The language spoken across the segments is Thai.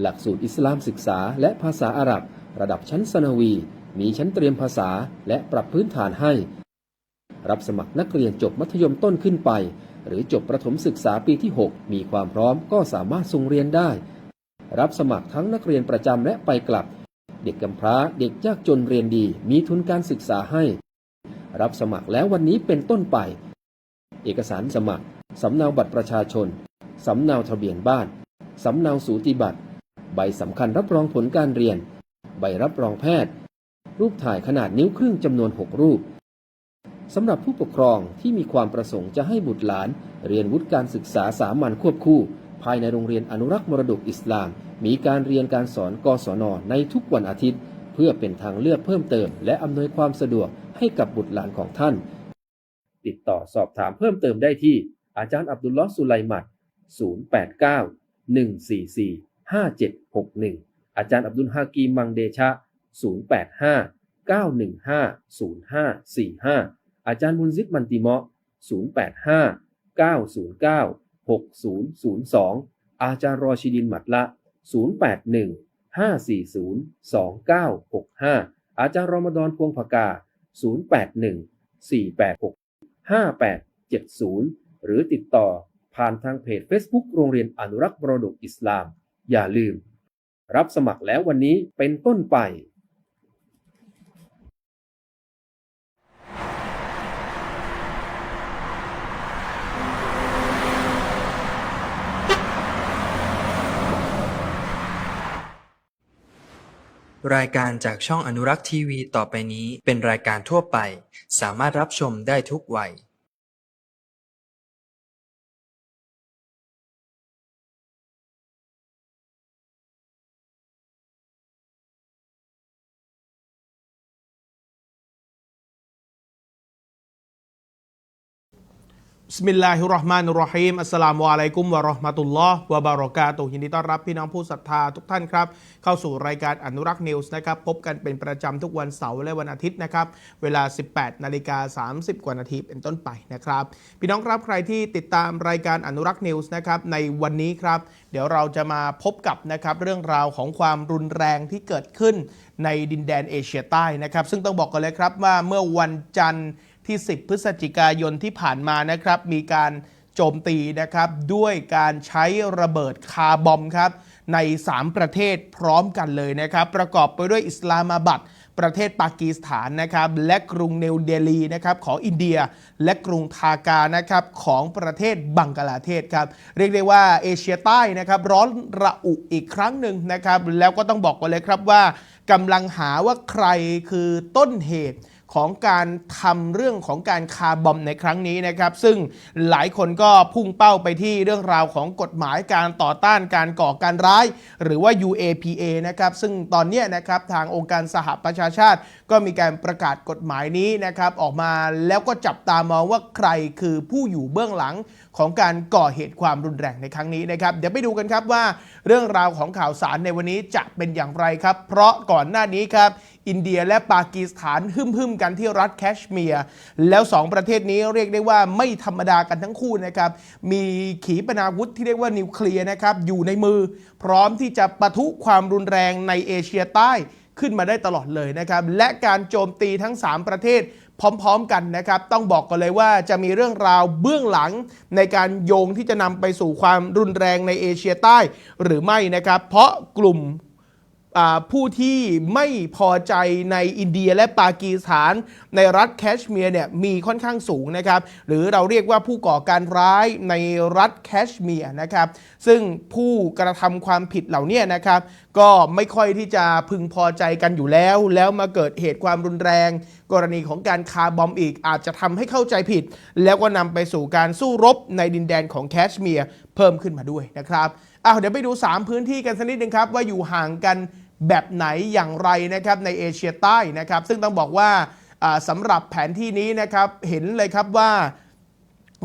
หลักสูตรอิสลามศึกษาและภาษาอาหรับ ระดับชั้นสนาวี มีชั้นเตรียมภาษาและปรับพื้นฐานให้ รับสมัครนักเรียนจบมัธยมต้นขึ้นไป หรือจบประถมศึกษาปีที่ 6 มีความพร้อมก็สามารถส่งเรียนได้ รับสมัครทั้งนักเรียนประจำและไปกลับ เด็กกำพร้าเด็กยากจนเรียนดี มีทุนการศึกษาให้ รับสมัครแล้ววันนี้เป็นต้นไป เอกสารสมัครสำเนาบัตรประชาชนสำเนาทะเบียนบ้านสำเนาสูติบัตร ใบสำคัญรับรองผลการเรียน ใบรับรองแพทย์ รูปถ่ายขนาดนิ้วครึ่งจำนวน 6 รูปสำหรับผู้ปกครองที่มีความประสงค์จะให้บุตรหลาน เรียนวุฒิการศึกษาสามัญควบคู่ ภายในโรงเรียนอนุรักษ์มรดกอิสลาม มีการเรียนการสอนกศนในทุกวันอาทิตย์ เพื่อเป็นทางเลือกเพิ่มเติม และอำนวยความสะดวกให้กับบุตรหลานของท่าน ติดต่อสอบถามเพิ่มเติมได้ที่ อาจารย์อับดุลลอฮ์สุไลมัด089 144 5761 อาจารย์อับดุลฮากีมังเดชะ 085 915 0545 อาจารย์มุนซิดมันติเมาะ 085 909 6002 อาจารย์รอชิดินหมัดละ 081 540 2965 อาจารย์รอมฎอนพวงผกา 081 486 5870 หรือติดต่อผ่านทางเพจ Facebook โรงเรียนอนุรักษ์มรดกอิสลาม อย่าลืม รับสมัครแล้ววันนี้เป็นต้นไปรายการจากช่องอนุรักษ์ทีวีต่อไปนี้เป็นรายการทั่วไป สามารถรับชมได้ทุกวัย สมิลลาฮิรเราะห์มานุรเราะฮีมอัสสลามุอะลัยกุมวะเราะห์มะตุลลอฮ์วะบารอกาตุยินดีต้อนรับพี่น้องผู้ศรัทธาทุกท่านครับ เข้าสู่รายการอนุรักษ์นิวส์นะครับ พบกันเป็นประจำทุกวันเสาร์และวันอาทิตย์นะครับ เวลา 18 นาฬิกา 30 กว่านาทีเป็นต้นไปนะครับ พี่น้องครับใครที่ติดตามรายการอนุรักษ์นิวส์นะครับในวันนี้ครับ เดี๋ยวเราจะมาพบกับนะครับเรื่องราวของความรุนแรงที่เกิดขึ้นในดินแดนเอเชียใต้นะครับ ซึ่งต้องบอกกันเลยครับว่าเมื่อวันจันทร์ ที่ 10 พฤศจิกายนที่ผ่านมานะครับ มีการโจมตีนะครับด้วยการใช้ระเบิดคาร์บอมครับใน 3 ประเทศพร้อมกันเลยนะครับ ประกอบไปด้วยอิสลามาบัดประเทศปากีสถานนะครับและกรุงเนวเดลีนะครับของอินเดีย และกรุงทากานะครับของประเทศบังกลาเทศครับเรียกได้ว่าเอเชียใต้นะครับร้อนระอุอีกครั้งหนึ่งนะครับแล้วก็ต้องบอกกันเลยครับว่ากำลังหาว่าใครคือต้นเหตุ ของการทำเรื่องของการคาร์บอมในครั้งนี้นะครับ ซึ่งหลายคนก็พุ่งเป้าไปที่เรื่องราวของกฎหมายการต่อต้านการก่อการร้าย หรือว่า UAPA นะครับ ซึ่งตอนนี้นะครับทางองค์การสหประชาชาติ ก็มีการประกาศกฎหมายนี้นะครับ ออกมาแล้วก็จับตามองว่าใครคือผู้อยู่เบื้องหลังของการก่อเหตุความรุนแรงในครั้งนี้นะครับ เดี๋ยวไปดูกันครับว่าเรื่องราวของข่าวสารในวันนี้จะเป็นอย่างไรครับ เพราะก่อนหน้านี้ครับ อินเดียและปากีสถานหึ่มๆกันที่รัฐแคชเมียร์แล้ว 2 ประเทศนี้เรียกได้ว่าไม่ธรรมดากันทั้งคู่นะครับมีขีปนาวุธที่เรียกว่านิวเคลียร์นะครับอยู่ในมือ พร้อมที่จะปะทุความรุนแรงในเอเชียใต้ขึ้นมาได้ตลอดเลยนะครับ และการโจมตีทั้ง 3 ประเทศพร้อมๆกันนะครับ ต้องบอกกันเลยว่าจะมีเรื่องราวเบื้องหลังในการโยงที่จะนำไปสู่ความรุนแรงในเอเชียใต้หรือไม่นะครับ เพราะกลุ่ม ผู้ที่ไม่พอใจในอินเดียและปากีสถาน ในรัฐแคชเมียร์เนี่ยมีค่อนข้างสูงนะครับหรือเราเรียกว่าผู้ก่อการร้ายในรัฐแคชเมียร์นะครับซึ่งผู้กระทำความผิดเหล่านี้นะครับก็ไม่ค่อยที่จะพึงพอใจกันอยู่แล้ว แล้วมาเกิดเหตุความรุนแรง กรณีของการคาบอมอีกอาจจะทำให้เข้าใจผิด แล้วก็นำไปสู่การสู้รบในดินแดนของแคชเมียร์เพิ่มขึ้นมาด้วยนะครับอ้าวเดี๋ยวไปดู 3 พื้นที่กันสักนิดนึงครับว่าอยู่ห่างกัน แบบไหนอย่างไรนะครับในเอเชียใต้นะครับ ซึ่งต้องบอกว่าสำหรับแผนที่นี้นะครับเห็นเลยครับว่า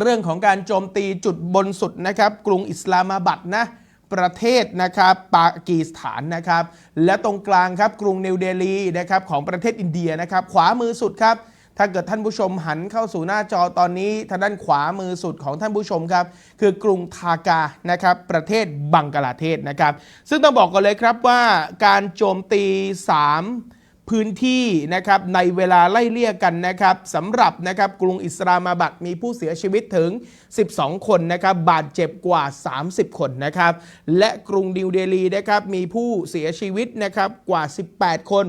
เรื่องของการโจมตีจุดบนสุดนะครับกรุงอิสลามาบัดนะประเทศนะครับปากีสถานนะครับ และตรงกลางครับกรุงนิวเดลีนะครับของประเทศอินเดียนะครับ ขวามือสุดครับ ถ้าเกิดท่านผู้ชมหันเข้าสู่หน้าจอตอนนี้ทางด้านขวามือสุดของท่านผู้ชมครับ คือกรุงทากานะครับประเทศบังกลาเทศนะครับ ซึ่งต้องบอกกันเลยครับว่าการโจมตี 3พื้นที่นะครับในเวลาไล่เลี่ยกันนะครับสำหรับนะครับกรุงอิสลามาบัดมีผู้เสียชีวิตถึง 12 คนนะครับบาดเจ็บกว่า 30 คนนะครับและกรุงดิวเดลีนะครับมีผู้เสียชีวิตนะครับกว่า 18 คน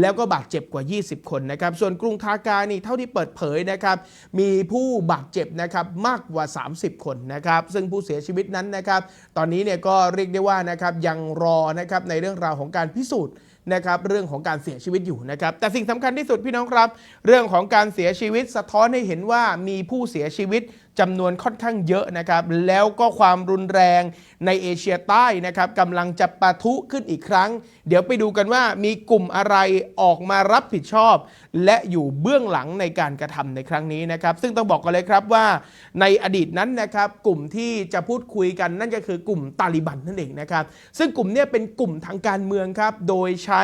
แล้วก็บาดเจ็บกว่า 20 คนนะครับส่วนกรุงทากานี่เท่าที่เปิดเผยนะครับมีผู้บาดเจ็บนะครับมากกว่า 30 คนนะครับซึ่งผู้เสียชีวิตนั้นนะครับตอนนี้เนี่ยก็เรียกได้ว่านะครับยังรอนะครับในเรื่องราวของการพิสูจน์นะครับเรื่องของการเสียชีวิตอยู่นะครับแต่สิ่งสำคัญที่สุดพี่น้องครับ เรื่องของการเสียชีวิตสะท้อนให้เห็นว่ามีผู้เสียชีวิตจำนวนค่อนข้างเยอะนะครับ แล้วก็ความรุนแรงในเอเชียใต้นะครับกำลังจะปะทุขึ้นอีกครั้ง เดี๋ยวไปดูกันว่ามีกลุ่มอะไรออกมารับผิดชอบ และอยู่เบื้องหลังในการกระทำในครั้งนี้นะครับ ซึ่งต้องบอกกันเลยครับว่าในอดีตนั้นนะครับกลุ่มที่จะพูดคุยกันนั่นก็คือกลุ่มตาลิบันนั่นเองนะครับซึ่งกลุ่มเนี้เป็นกลุ่มทางการเมืองครับโดยใช้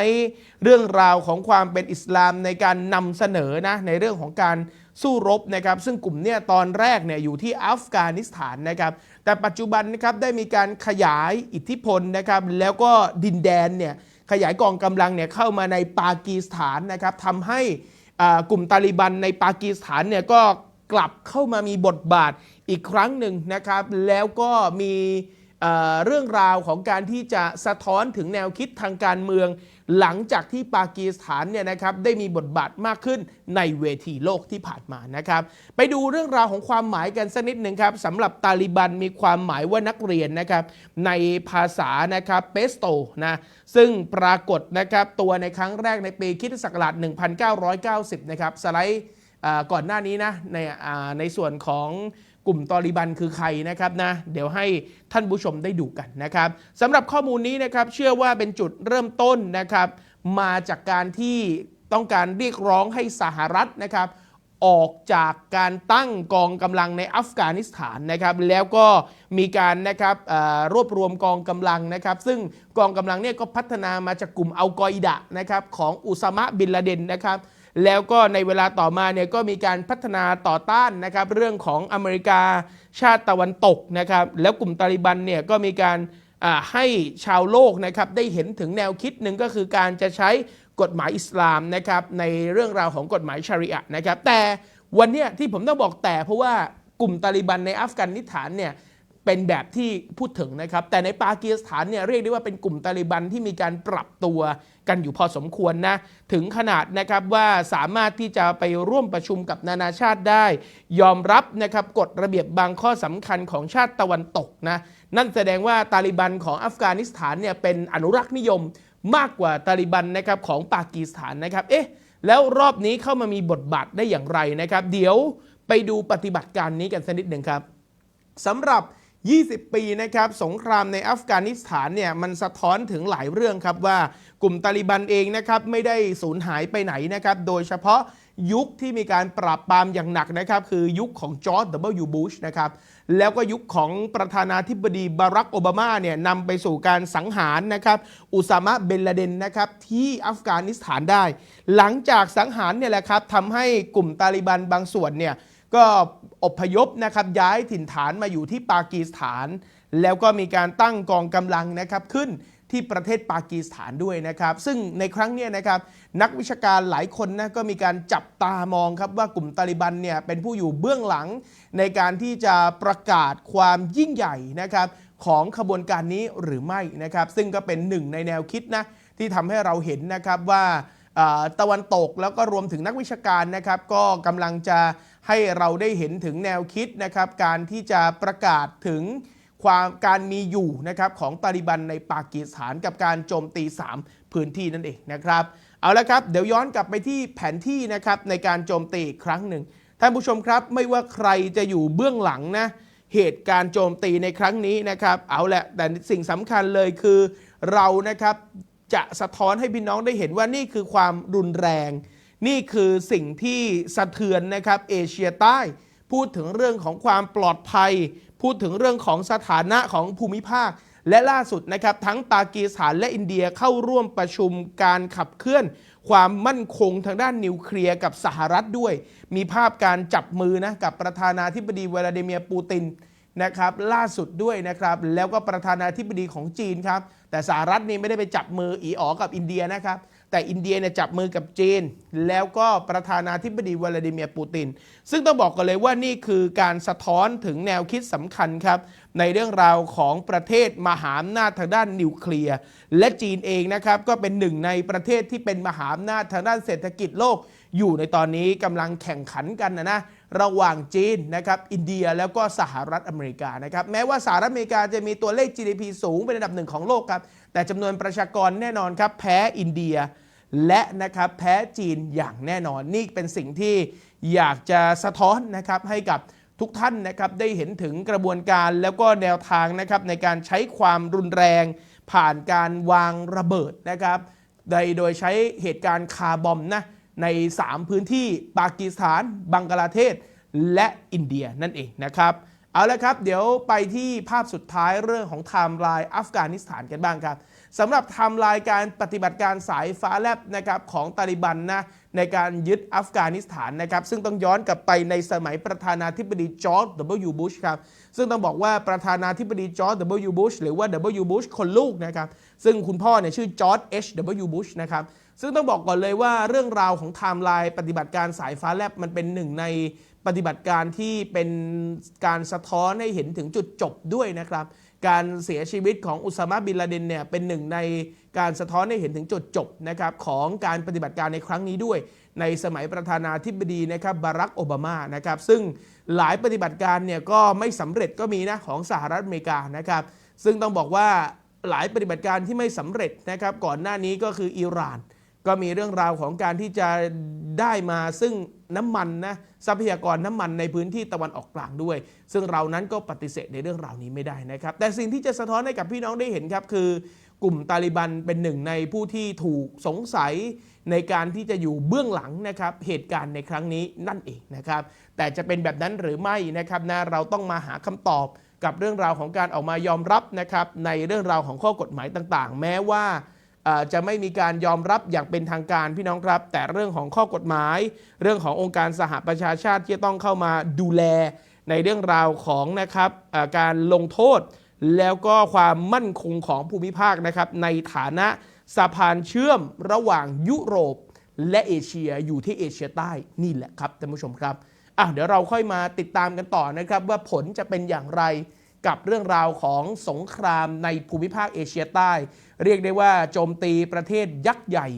เรื่องราวของความเป็นอิสลามในการนำเสนอนะในเรื่องของการ สู้รบนะครับซึ่งกลุ่มเนี่ยตอนแรกเนี่ยอยู่ที่อัฟกานิสถานนะครับแต่ปัจจุบันนะครับได้มีการขยายอิทธิพลนะครับแล้วก็ดินแดนเนี่ยขยายกองกำลังเนี่ยเข้ามาในปากีสถานนะครับทำให้กลุ่มตาลิบันในปากีสถานเนี่ยก็กลับเข้ามามีบทบาทอีกครั้งหนึ่งนะครับแล้วก็มี เรื่องราวของการที่จะสะท้อนถึงแนวคิดทางการเมือง หลังจากที่ปากีสถานเนี่ยนะครับได้มีบทบาทมากขึ้นในเวทีโลกที่ผ่านมานะครับ ไปดูเรื่องราวของความหมายกันสักนิดหนึ่งครับสำหรับตาลิบันมีความหมายว่านักเรียนนะครับ ในภาษานะครับเปสโตนะซึ่งปรากฏนะครับตัวในครั้งแรกในปีคริสตศักราช1990 นะครับสไลด์ก่อนหน้านี้นะในในส่วนของ กลุ่มตอริบันคือใครนะครับนะเดี๋ยวให้ท่านผู้ชมได้ดูกันนะครับสำหรับข้อมูลนี้นะครับเชื่อว่าเป็นจุดเริ่มต้นนะครับมาจากการที่ต้องการเรียกร้องให้สหรัฐนะครับออกจากการตั้งกองกำลังในอัฟกานิสถานนะครับแล้วก็มีการนะครับรวบรวมกองกำลังนะครับ ซึ่งกองกำลังเนี่ยก็พัฒนามาจากกลุ่มอัลกออิดะนะครับของอุซามะบินลาเดนนะครับ แล้วก็ในเวลาต่อมาเนี่ยก็มีการพัฒนาต่อต้านนะครับเรื่องของอเมริกาชาติตะวันตกนะครับแล้วกลุ่มตาลิบันเนี่ยก็มีการให้ชาวโลกนะครับได้เห็นถึงแนวคิดหนึ่งก็คือการจะใช้กฎหมายอิสลามนะครับในเรื่องราวของกฎหมายชาริอะนะครับแต่วันนี้ที่ผมต้องบอกแต่เพราะว่ากลุ่มตาลิบันในอัฟกานิสถานเนี่ย เป็นแบบที่พูดถึงนะครับ แต่ในปากีสถานเนี่ยเรียกได้ว่าเป็นกลุ่มตาลิบันที่มีการปรับตัวกันอยู่พอสมควรนะ ถึงขนาดนะครับว่าสามารถที่จะไปร่วมประชุมกับนานาชาติได้ ยอมรับนะครับกฎระเบียบบางข้อสำคัญของชาติตะวันตกนะ นั่นแสดงว่าตาลิบันของอัฟกานิสถานเนี่ยเป็นอนุรักษ์นิยมมากกว่าตาลิบันนะครับของปากีสถานนะครับ เอ๊ะ แล้วรอบนี้เข้ามามีบทบาทได้อย่างไรนะครับ เดี๋ยวไปดูปฏิบัติการนี้กันสักนิดหนึ่งครับสำหรับ 20 ปีนะครับสงครามในอัฟกานิสถานเนี่ยมันสะท้อนถึงหลายเรื่องครับว่ากลุ่มตาลิบันเองนะครับไม่ได้สูญหายไปไหนนะครับโดยเฉพาะยุคที่มีการปราบปรามอย่างหนักนะครับคือยุคของจอร์จ W. บุชนะครับแล้วก็ยุคของประธานาธิบดีบารักโอบามาเนี่ยนำไปสู่การสังหารนะครับอุซามะเบนลาเดนนะครับที่อัฟกานิสถานได้ หลังจากสังหารเนี่ยแหละครับทำให้กลุ่มตาลิบันบางส่วนเนี่ย ก็อพยพนะครับย้ายถิ่นฐานมาอยู่ที่ปากีสถาน แล้วก็มีการตั้งกองกำลังนะครับขึ้นที่ประเทศปากีสถานด้วยนะครับ ซึ่งในครั้งนี้นะครับนักวิชาการหลายคนนะก็มีการจับตามองครับว่ากลุ่มตาลิบันเนี่ยเป็นผู้อยู่เบื้องหลัง ในการที่จะประกาศความยิ่งใหญ่นะครับของขบวนการนี้หรือไม่นะครับ ซึ่งก็เป็นหนึ่งในแนวคิดนะที่ทำให้เราเห็นนะครับว่า ตะวันตกแล้วก็รวมถึงนักวิชาการนะครับก็กำลังจะให้เราได้เห็นถึงแนวคิดนะครับการที่จะประกาศถึงความการมีอยู่นะครับของตาลิบันในปากีสถานกับการโจมตี 3 พื้นที่นั่นเองนะครับเอาละครับ เดี๋ยวย้อนกลับไปที่แผนที่นะครับในการโจมตีอีกครั้งหนึ่งท่านผู้ชมครับ ไม่ว่าใครจะอยู่เบื้องหลังนะเหตุการณ์โจมตีในครั้งนี้นะครับ เอาแหละแต่สิ่งสำคัญเลยคือเรานะครับ จะสะท้อนให้พี่น้องได้เห็นว่านี่คือความรุนแรง นี่คือสิ่งที่สะเทือนนะครับเอเชียใต้ พูดถึงเรื่องของความปลอดภัย พูดถึงเรื่องของสถานะของภูมิภาค และล่าสุดนะครับทั้งปากีสถานและอินเดียเข้าร่วมประชุมการขับเคลื่อน ความมั่นคงทางด้านนิวเคลียร์กับสหรัฐด้วย มีภาพการจับมือนะกับประธานาธิบดีวลาดิเมียร์ปูติน นะครับล่าสุดด้วยนะครับแล้วก็ประธานาธิบดีของจีนครับแต่สหรัฐนี่ไม่ได้ไปจับมืออีอ๋อกับอินเดียนะครับแต่อินเดียเนี่ยจับมือกับจีน แล้วก็ประธานาธิบดีวลาดิเมียร์ปูติน ซึ่งต้องบอกกันเลยว่านี่คือการสะท้อนถึงแนวคิดสำคัญครับ ในเรื่องราวของประเทศมหาอำนาจทางด้านนิวเคลียร์ และจีนเองนะครับก็เป็นหนึ่งในประเทศที่เป็นมหาอำนาจทางด้านเศรษฐกิจโลก อยู่ในตอนนี้กำลังแข่งขันกันนะนะ ระหว่างจีนนะครับอินเดียแล้วก็สหรัฐอเมริกานะครับแม้ว่าสหรัฐอเมริกาจะมีตัวเลข GDP สูงเป็นอันดับหนึ่งของโลกครับแต่จำนวนประชากรแน่นอนครับแพ้อินเดียและนะครับแพ้จีนอย่างแน่นอนนี่เป็นสิ่งที่อยากจะสะท้อนนะครับให้กับทุกท่านนะครับได้เห็นถึงกระบวนการแล้วก็แนวทางนะครับในการใช้ความรุนแรง ผ่านการวางระเบิดนะครับโดยโดยใช้เหตุการณ์คาร์บอมนะ ใน 3 พื้นที่ปากีสถาน บังกลาเทศ และอินเดียนั่นเองนะครับ เอาละครับ เดี๋ยวไปที่ภาพสุดท้ายเรื่องของไทม์ไลน์อัฟกานิสถานกันบ้างครับสำหรับไทม์ไลน์การปฏิบัติการสายฟ้าแลบนะครับของตาลิบันนะในการยึดอัฟกานิสถานนะครับ ซึ่งต้องย้อนกลับไปในสมัยประธานาธิบดีจอร์จ W. บุชครับ ซึ่งต้องบอกว่าประธานาธิบดีจอร์จ W. บุชหรือว่า W. บุชคนลูกนะครับ ซึ่งคุณพ่อเนี่ยชื่อจอร์จ H. W. บุชนะครับซึ่งต้องบอกก่อนเลยว่าเรื่องราวของไทม์ไลน์ปฏิบัติการสายฟ้าแลบมันเป็นหนึ่งในปฏิบัติการที่เป็นการสะท้อนให้เห็นถึงจุดจบด้วยนะครับ การเสียชีวิตของอุซามะบินลาเดนเนี่ยเป็นหนึ่งในการสะท้อนให้เห็นถึงจุดจบนะครับของการปฏิบัติการในครั้งนี้ด้วย ในสมัยประธานาธิบดีนะครับบารักโอบามานะครับซึ่งหลายปฏิบัติการเนี่ยก็ไม่สำเร็จก็มีนะของสหรัฐอเมริกานะครับซึ่งต้องบอกว่า หลายปฏิบัติการที่ไม่สำเร็จนะครับ ก่อนหน้านี้ก็คืออิหร่าน ก็มีเรื่องราวของการที่จะได้มาซึ่งน้ำมันนะทรัพยากรน้ำมันในพื้นที่ตะวันออกกลางด้วย ซึ่งเรานั้นก็ปฏิเสธในเรื่องราวนี้ไม่ได้นะครับ แต่สิ่งที่จะสะท้อนให้กับพี่น้องได้เห็นครับ คือกลุ่มตาลิบันเป็นหนึ่งในผู้ที่ถูกสงสัยในการที่จะอยู่เบื้องหลังนะครับเหตุการณ์ในครั้งนี้นั่นเองนะครับ แต่จะเป็นแบบนั้นหรือไม่นะครับนะเราต้องมาหาคำตอบ กับเรื่องราวของการออกมายอมรับนะครับในเรื่องราวของข้อกฎหมายต่างๆ แม้ว่าจะไม่มีการยอมรับอย่างเป็นทางการพี่น้องครับ แต่เรื่องของข้อกฎหมาย เรื่องขององค์การสหประชาชาติที่ต้องเข้ามาดูแลในเรื่องราวของนะครับการลงโทษ แล้วก็ความมั่นคงของภูมิภาคนะครับในฐานะสะพานเชื่อมระหว่างยุโรป และเอเชียอยู่ที่เอเชียใต้นี่แหละครับท่านผู้ชมครับ อะเดี๋ยวเราค่อยมาติดตามกันต่อนะครับ ว่าผลจะเป็นอย่างไรกับเรื่องราวของสงครามในภูมิภาคเอเชียใต้ เรียกได้ว่าโจมตีประเทศยักษ์ใหญ่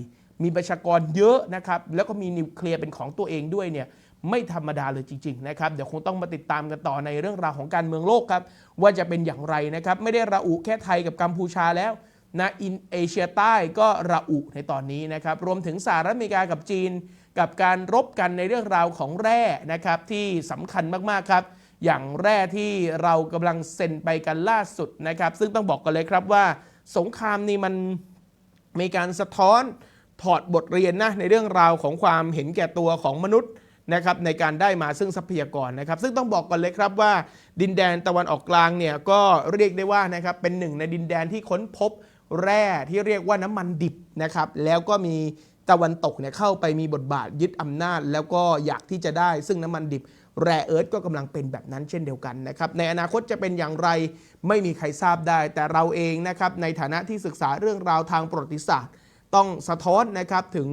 มีประชากรเยอะนะครับแล้วก็มีนิวเคลียร์เป็นของตัวเองด้วยเนี่ยไม่ธรรมดาเลยจริงๆนะครับเดี๋ยวคงต้องมาติดตามกันต่อในเรื่องราวของการเมืองโลกครับ ว่าจะเป็นอย่างไรนะครับ ไม่ได้ระอุแค่ไทยกับกัมพูชาแล้วนะอินเอเชียใต้ก็ระอุในตอนนี้นะครับ รวมถึงสหรัฐอเมริกากับจีน กับการรบกันในเรื่องราวของแร่นะครับที่สำคัญมากๆครับ อย่างแร่ที่เรากำลังเซ็นไปกันล่าสุดนะครับ ซึ่งต้องบอกกันเลยครับว่า สงครามนี่มันมีการสะท้อนถอดบทเรียนนะในเรื่องราวของความเห็นแก่ตัวของมนุษย์นะครับในการได้มาซึ่งทรัพยากรนะครับ ซึ่งต้องบอกกันเลยครับว่า ดินแดนตะวันออกกลางเนี่ยก็เรียกได้ว่านะครับเป็นหนึ่งในดินแดนที่ค้นพบแร่ที่เรียกว่าน้ำมันดิบนะครับแล้วก็มี ตะวันตกเนี่ยเข้าไปมีบทบาทยึดอำนาจ แล้วก็อยากที่จะได้ ซึ่งน้ำมันดิบแร่เอิร์ธก็กำลังเป็นแบบนั้นเช่นเดียวกันนะครับในอนาคตจะเป็นอย่างไรไม่มีใครทราบได้ แต่เราเองนะครับในฐานะที่ศึกษาเรื่องราวทางประวัติศาสตร์ ต้องสะท้อนนะครับถึง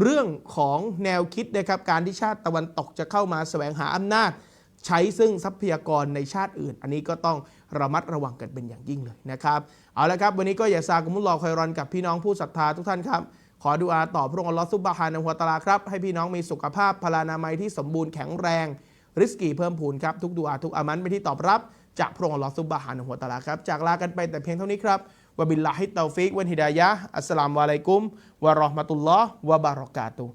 เรื่องของแนวคิดนะครับการที่ชาติตะวันตกจะเข้ามาแสวงหาอำนาจ ใช้ซึ่งทรัพยากรในชาติอื่น อันนี้ก็ต้องระมัดระวังกันเป็นอย่างยิ่งเลยนะครับเอาละครับ วันนี้ก็อย่าซากุมุลลอคอยรอนกับพี่น้องผู้ศรัทธาทุกท่านครับ ขอดุอาต่อพระองค์อัลลอฮฺซุบฮานะฮูวตะอาลาครับ ให้พี่น้องมีสุขภาพพลานามัยที่สมบูรณ์แข็งแรง ริสกีเพิ่มพูนครับทุกดุอาทุกอามันเป็นที่ตอบรับ จากพระองค์อัลลอฮฺซุบฮานะฮูวตะอาลาครับจากลากันไปแต่เพียงเท่านี้ครับวะบิลลาฮิตเตาฟิกวันฮิดายะอัสสลามุอะลัยกุมวะราะห์มะตุลลอฮ์วะบารอกาตุ